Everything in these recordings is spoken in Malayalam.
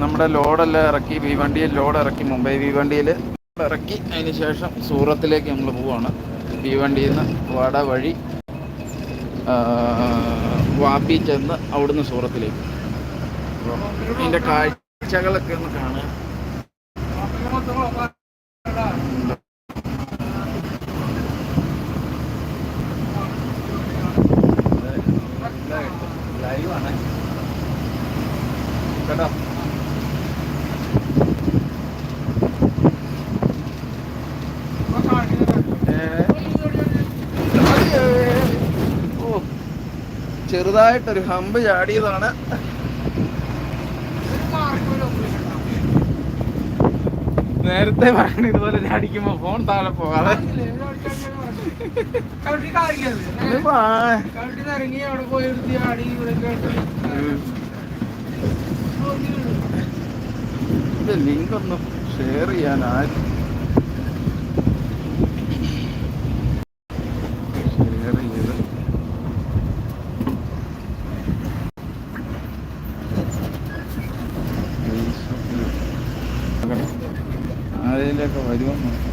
നമ്മുടെ ലോഡെല്ലാം ഇറക്കി ഭീവണ്ടിയിൽ ലോഡ് ഇറക്കി മുംബൈ ഭീവണ്ടിയിൽ ഇറക്കി. അതിന് ശേഷം സൂറത്തിലേക്ക് നമ്മൾ പോവാണ്. ഭീവണ്ടിയിൽ നിന്ന് വട വഴി വാപ്പി ചെന്ന് അവിടുന്ന് സൂറത്തിലേക്ക്. ഇതിന്റെ കാഴ്ചകളൊക്കെ ഒന്ന് കാണാം. ലൈവാണ് കേട്ടോ ചെറുതായിട്ടൊരു ഹമ്പ് ചാടിയതാണ്. നേരത്തെ പറഞ്ഞ ഇതുപോലെ ചാടിക്കുമ്പോ ഫോൺ താഴെ പോകാതെ. ലിങ്ക് ഒന്ന് ഷെയർ ചെയ്യാൻ ആരും ഷെയർ ചെയ്ത് അതിലൊക്കെ വരുമെന്ന്.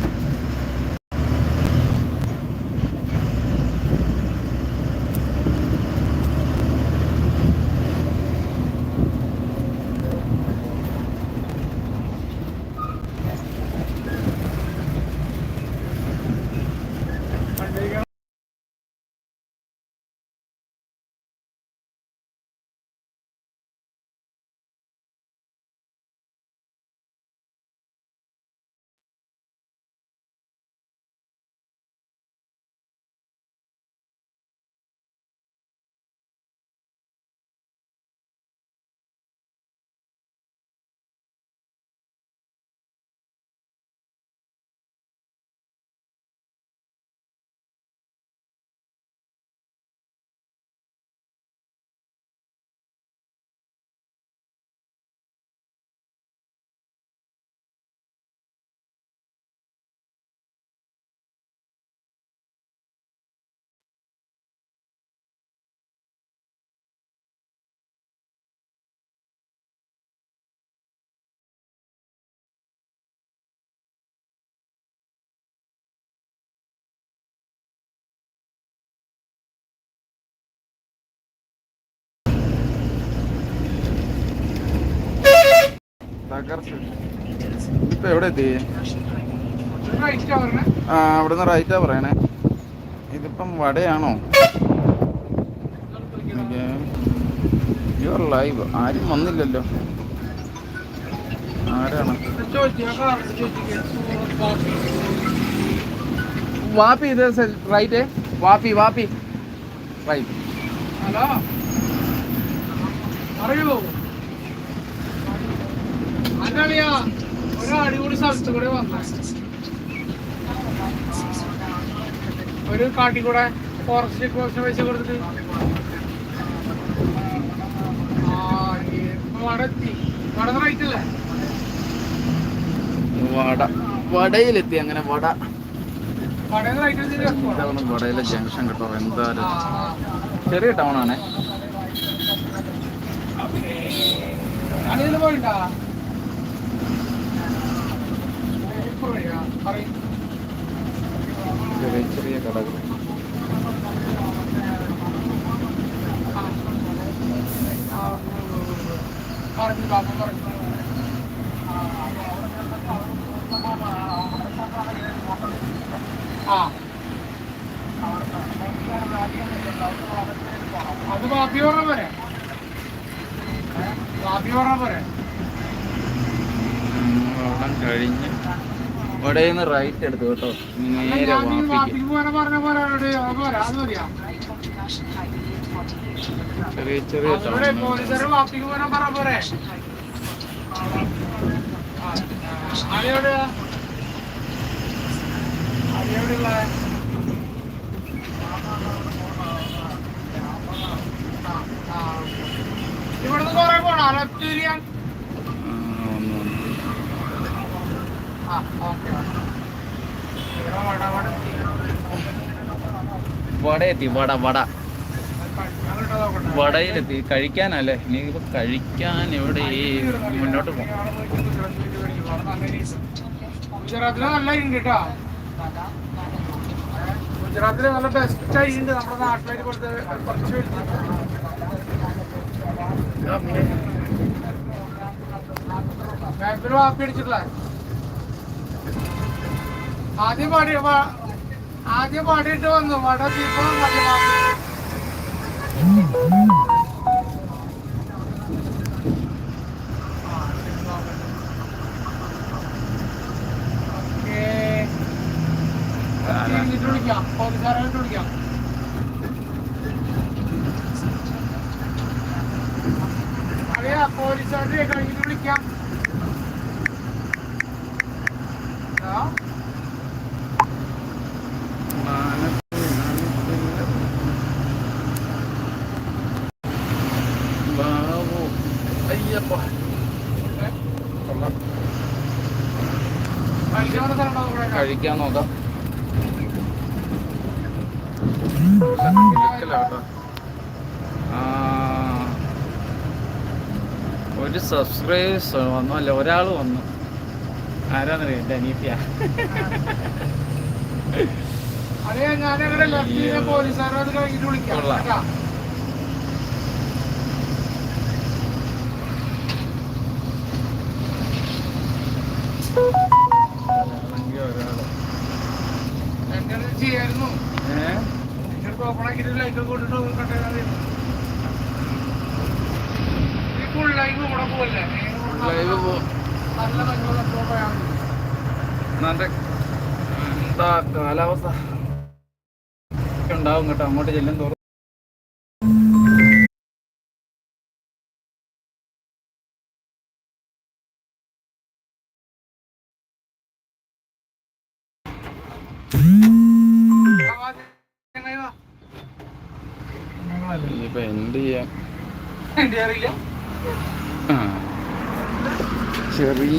ഇപ്പൊ എവിടെ എത്തി? ആ അവിടുന്ന് റൈറ്റാ പറയണേ. ഇതിപ്പം വടയാണോ? യുവർ ലൈവ് ആരും വന്നില്ലല്ലോ. ആരാണ്? വാപ്പി ഇത് റൈറ്റ് വാപ്പി വാപ്പി. Right hello? അറിയോ അടിപൊളി സ്ഥലത്ത് കൂടെ വന്ന. ഒരു കാട്ടി കൂടെ ഫോറസ്റ്റ് കോസ്റ്റ് പൈസ കൊടുത്തിട്ട്. വട വടയിലെത്തി അങ്ങനെ വട. വടയിലെ ജംഗ്ഷൻ കേട്ടോ. എന്തായാലും ചെറിയ ടൗൺ ആണേ. പോയിട്ടാ ചെറിയ ചെറിയ കടകൾ അത് ബാപ്പി പറഞ്ഞ പോരെ ബാപ്പി പറഞ്ഞ പോരെ കഴിഞ്ഞ്. നിന്ന് റൈറ്റ് എടുത്തു കേട്ടോ. നേരെ ചെറിയ ചെറിയ ഇവിടുന്ന് കൊറേ പോണോ? ലെഫ്റ്റ് തിരിയാൻ ഒന്ന് വന്നു ആ ഓക്കെ വട എത്തി. വട വട വടയിലെത്തി. കഴിക്കാനല്ലേ? ഇനി ഇപ്പൊ കഴിക്കാൻ എവിടെ മുന്നോട്ട് പോകും ഗുജറാത്തിലെ നല്ല ഉണ്ട് കേട്ടോ ഗുജറാത്തിലെ നല്ല ബെസ്റ്റ് ആയിട്ട് ഉണ്ട്. നമ്മുടെ നാട്ടിലേക്ക് കൊടുത്ത് കുറച്ച് ബാക്കിലും വാപ്പി അടിച്ചിട്ടില്ല ആദ്യം പാടി ആദ്യം പാടിയിട്ട് വന്നു. ഓക്കേ. കഴിഞ്ഞിട്ട് വിളിക്കാം. പോലീസുകാരായിട്ട് വിളിക്കാം. അറിയാ പോലീസുകാരെ കഴിഞ്ഞിട്ട് വിളിക്കാം. ബാബു അയ്യപ്പ കൊള്ളാം. കഴിക്കാൻ നോക്കാം. ഒരു സബ്സ്ക്രൈബേഴ്സ് വന്നു അല്ല? ഒരാൾ വന്നു. ആരാന്നറിയാം എന്റെ അനീത്യ. അറിയാ ഞാൻ അങ്ങനെ ലെഫ്റ്റ് ചെയ്ത പോലീസുകാരോട് കഴിഞ്ഞിട്ട് വിളിക്കാം കൊള്ളാം. കേട്ടാ ഒരാൾ എന്റെ അടുത്ത് ചെയ്യായിരുന്നു ഏഹ് എന്നിട്ട് ഓപ്പൺ ആക്കിയിട്ട് ലൈറ്റ് കൊണ്ടിട്ട് നോക്കട്ടെ ഈ ഫുൾ ലൈവ് ഇവിടെ പോവല്ലേ ലൈവ് പോ നല്ല മറ്റുള്ള പോയാൽ നല്ല എന്താ കാലാവസ്ഥ? ഉണ്ടാവും കേട്ടോ അങ്ങോട്ട് ചെല്ലും തോറും. ഇനിയിപ്പോ എന്ത് ചെയ്യാം. ചെറിയ